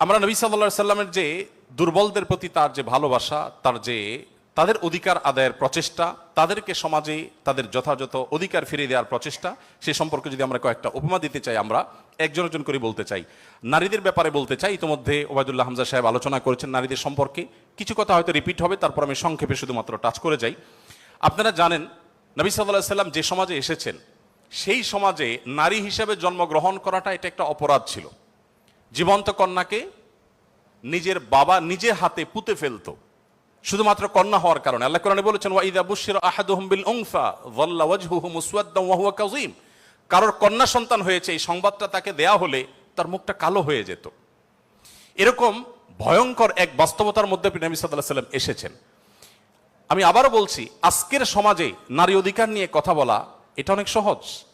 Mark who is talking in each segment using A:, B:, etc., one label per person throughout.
A: আমরা নবী সাল্লা সাল্লামের যে দুর্বলদের প্রতি তার যে ভালোবাসা, তার যে তাদের অধিকার আদায়ের প্রচেষ্টা, তাদেরকে সমাজে তাদের যথাযথ অধিকার ফিরিয়ে দেওয়ার প্রচেষ্টা, সে সম্পর্কে যদি আমরা কয়েকটা উপমা দিতে চাই, আমরা একজন একজন করে বলতে চাই। নারীদের ব্যাপারে বলতে চাই। ইতিমধ্যে ওবায়দুল্লাহ হামজা সাহেব আলোচনা করেছেন নারীদের সম্পর্কে। কিছু কথা হয়তো রিপিট হবে, তারপর আমি সংক্ষেপে শুধুমাত্র টাচ করে যাই। আপনারা জানেন, নবী সাল্লাহ সাল্লাম যে সমাজে এসেছেন, সেই সমাজে নারী হিসেবে জন্মগ্রহণ করাটা এটা একটা অপরাধ ছিল। জীবন্ত কন্যাকে নিজের বাবা নিজে হাতে পুঁতে ফেলতো। শুধুমাত্র কন্যা হওয়ার কারণে। আল্লাহ কোরআনে বলেছেন, ওয়াইদা বুশির আহাদুহুম বিল উনফা যাল্লা ওয়াজহুহু মুসওয়াদ্দাম ওয়া হুয়া কাযীম। কারোর কন্যা সন্তান হয়েছে, এই সংবাদটা তাকে দেয়া হলে তার মুখটা কালো হয়ে যেত। এরকম ভয়ঙ্কর এক বাস্তবতার মধ্যে নবী সাল্লাল্লাহু সাল্লাম এসেছেন। আমি আবারও বলছি, আজকের সমাজে নারী অধিকার নিয়ে কথা বলা এটা অনেক সহজ।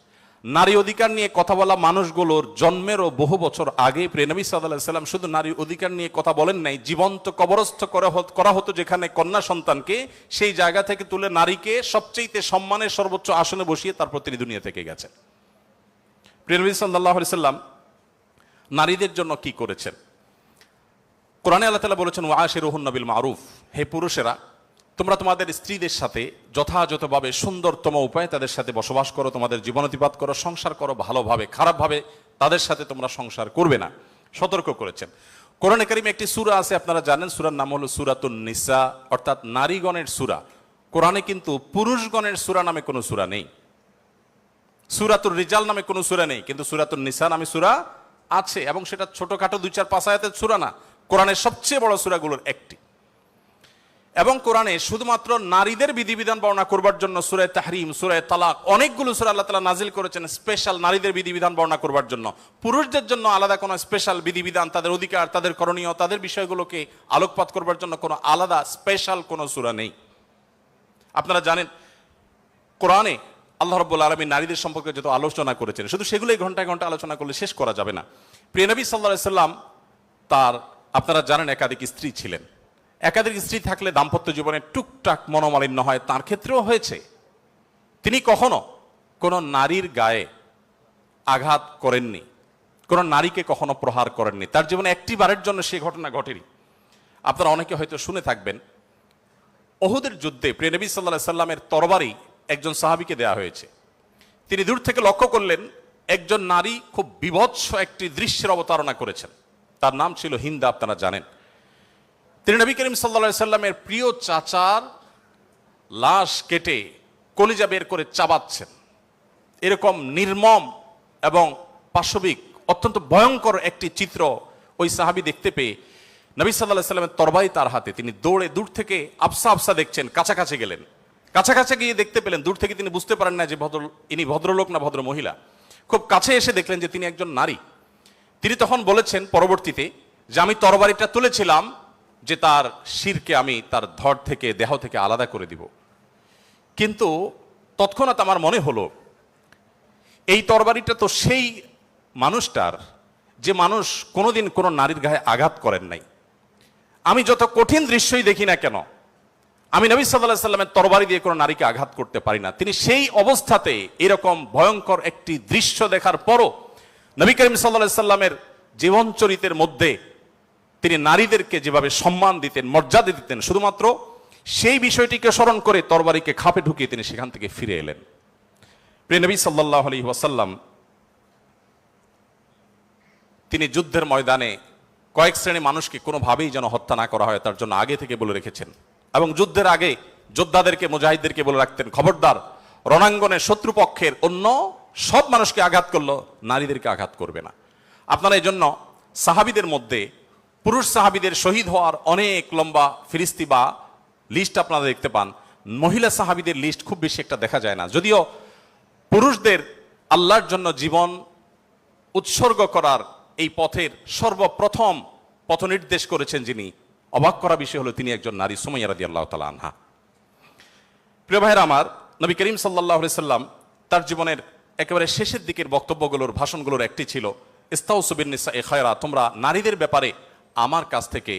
A: নারী অধিকার নিয়ে কথা বলা মানুষগুলোর জন্মেরও বহু বছর আগে প্রেনবী সাল্লাহ সাল্লাম শুধু নারী অধিকার নিয়ে কথা বলেন নাই, জীবন্ত কবরস্থ করা হত- যেখানে কন্যা সন্তানকে সেই জায়গা থেকে তুলে নারীকে সবচেয়ে সম্মানের সর্বোচ্চ আসনে বসিয়ে তারপর তিনি দুনিয়া থেকে গেছেন। প্রেনবী সাল্লাহ সাল্লাম নারীদের জন্য কি করেছেন? কোরআনে আল্লাহ তালা বলেছেন ওয়াশে রহুন নবিল মারুফ। হে পুরুষেরা তোমরা তোমাদের স্ত্রীদের সাথে যথাযথভাবে সুন্দরতম উপায়ে তাদের সাথে বসবাস করো, তোমাদের জীবনতিপাত করো, সংসার করো ভালোভাবে, খারাপভাবে তাদের সাথে তোমরা সংসার করবে না। সতর্ক করেছেন। কোরআনে কারিমে একটি সুরা আছে, আপনারা জানেন, সুরার নাম হলো সুরাতুন নিসা, অর্থাৎ নারীগণের সুরা। কোরআনে কিন্তু পুরুষগণের সুরা নামে কোনো সুরা নেই। সুরাতুর রিজাল নামে কোনো সুরা নেই, কিন্তু সুরাতুর নিসা নামে সুরা আছে, এবং সেটা ছোটখাটো দুই চার পাঁচ আয়াতের সুরা না। কোরআনের সবচেয়ে বড় সুরাগুলোর একটি। এবং কোরআনে শুধুমাত্র নারীদের বিধিবিধান বর্ণনা করবার জন্য সুরায় তাহরিম সুরায় তালাক অনেকগুলো সুরা আল্লাহ তালা নাজিল করেছেন স্পেশাল নারীদের বিধিবিধান বর্ণনা করবার জন্য। পুরুষদের জন্য আলাদা কোনো স্পেশাল বিধিবিধান, তাদের অধিকার, তাদের করণীয়, তাদের বিষয়গুলোকে আলোকপাত করবার জন্য কোনো আলাদা স্পেশাল কোনো সুরা নেই। আপনারা জানেন, কোরআনে আল্লাহ রব্বুল আলমী নারীদের সম্পর্কে যত আলোচনা করেছেন, শুধু সেগুলোই ঘন্টায় ঘণ্টা আলোচনা করলে শেষ করা যাবে না। প্রিয়নবী সাল্লাহ সাল্লাম তার, আপনারা জানেন একাধিক স্ত্রী ছিলেন। একাধিক স্ত্রী থাকলে দাম্পত্য জীবনে টুকটাক মনোমালিন্য হয়, তার ক্ষেত্রেও হয়েছে। তিনি কখনো কোনো নারীর গায়ে আঘাত করেননি, কোনো নারীকে কখনো প্রহার করেননি। তার জীবনে একটি বারের জন্য সেই ঘটনা ঘটেনি। আপনারা অনেকে হয়তো শুনে থাকবেন অহুদের যুদ্ধে প্রিয়নবী সাল্লাহ সাল্লামের তরবারি একজন সাহাবিকে দেয়া হয়েছে। তিনি দূর থেকে লক্ষ্য করলেন, একজন নারী খুব বিভৎস একটি দৃশ্যের অবতারণা করেছেন। তার নাম ছিল হিন্দা, আপনারা জানেন। তিনি নবী করিম সাল্লা সাল্লামের প্রিয় চাচার লাশ কেটে কলিজা বের করে চাবাচ্ছেন। এরকম নির্মম এবং পাশবিক, অত্যন্ত ভয়ঙ্কর একটি চিত্র ওই সাহাবি দেখতে পেয়ে নবী সাল্লাহ সাল্লামের তরবারি তার হাতে। তিনি দৌড়ে দূর থেকে আফসা আফসা দেখছেন, কাছাকাছি গেলেন। কাছাকাছি গিয়ে দেখতে পেলেন, দূর থেকে তিনি বুঝতে পারেন না যে ভদ্র, ইনি ভদ্রলোক না ভদ্র মহিলা। খুব কাছে এসে দেখলেন যে তিনি একজন নারী। তিনি তখন বলেছেন পরবর্তীতে যে আমি তরবারিটা তুলেছিলাম যে তার শিরকে আমি তার ধর থেকে, দেহ থেকে আলাদা করে দিব। কিন্তু তৎক্ষণাৎ আমার মনে হলো, এই তরবারিটা তো সেই মানুষটার, যে মানুষ কোনোদিন কোনো নারীর গায়ে আঘাত করেন নাই। আমি যত কঠিন দৃশ্যই দেখি না কেন, আমি নবী সাল্লাহ সাল্লামের তরবারি দিয়ে কোনো নারীকে আঘাত করতে পারি না। তিনি সেই অবস্থাতে এরকম ভয়ঙ্কর একটি দৃশ্য দেখার পরও নবী করিম সাল্লাহ সাল্লামের জীবন চরিতের মধ্যে তিনি নারীদেরকে যেভাবে সম্মান দিতেন, মর্যাদা দিতেন, শুধুমাত্র সেই বিষয়টিকে স্মরণ করে তরবারিকে খাপে ঢুকিয়ে তিনি সেখান থেকে ফিরে এলেন। প্রিয় নবী সাল্লাহ আলী ওয়াসাল্লাম তিনি যুদ্ধের ময়দানে কয়েক শ্রেণি মানুষকে কোনোভাবেই যেন হত্যা না করা হয়, তার জন্য আগে থেকে বলে রেখেছেন। এবং যুদ্ধের আগে যোদ্ধাদেরকে, মুজাহিদদেরকে বলে রাখতেন, খবরদার রণাঙ্গনে শত্রুপক্ষের অন্য সব মানুষকে আঘাত করল, নারীদেরকে আঘাত করবে না। আপনারা এই জন্য সাহাবিদের মধ্যে পুরুষ সাহাবিদের শহীদ হওয়ার অনেক লম্বা ফিরিস্তি বা লিস্ট আপনারা দেখতে পান। মহিলা সাহাবিদের লিস্ট খুব বেশি একটা দেখা যায় না। যদিও পুরুষদের আল্লাহর জন্য জীবন উৎসর্গ করার এই পথের সর্বপ্রথম পথ নির্দেশ করেছেন যিনি। অবাক করা বিষয় হলো তিনি একজন নারী, সুমাইয়া রাদি আল্লাহ তালা আনহা। প্রিয় ভাইয়ের আমার, নবী করিম সাল্লাহ সাল্লাম তার জীবনের একেবারে শেষের দিকের বক্তব্যগুলোর, ভাষণগুলোর একটি ছিল ইস্তাউসুবিনিসা এ খয়রা, তোমরা নারীদের ব্যাপারে আমার কাছ থেকে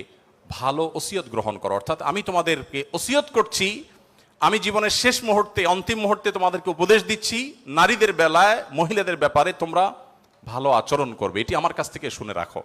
A: ভালো ওসিয়ত গ্রহণ করো। অর্থাৎ আমি তোমাদেরকে ওসিয়ত করছি, আমি জীবনের শেষ মুহূর্তে, অন্তিম মুহূর্তে তোমাদেরকে উপদেশ দিচ্ছি, নারীদের বেলায়, মহিলাদের ব্যাপারে তোমরা ভালো আচরণ করবে। এটি আমার কাছ থেকে শুনে রাখো।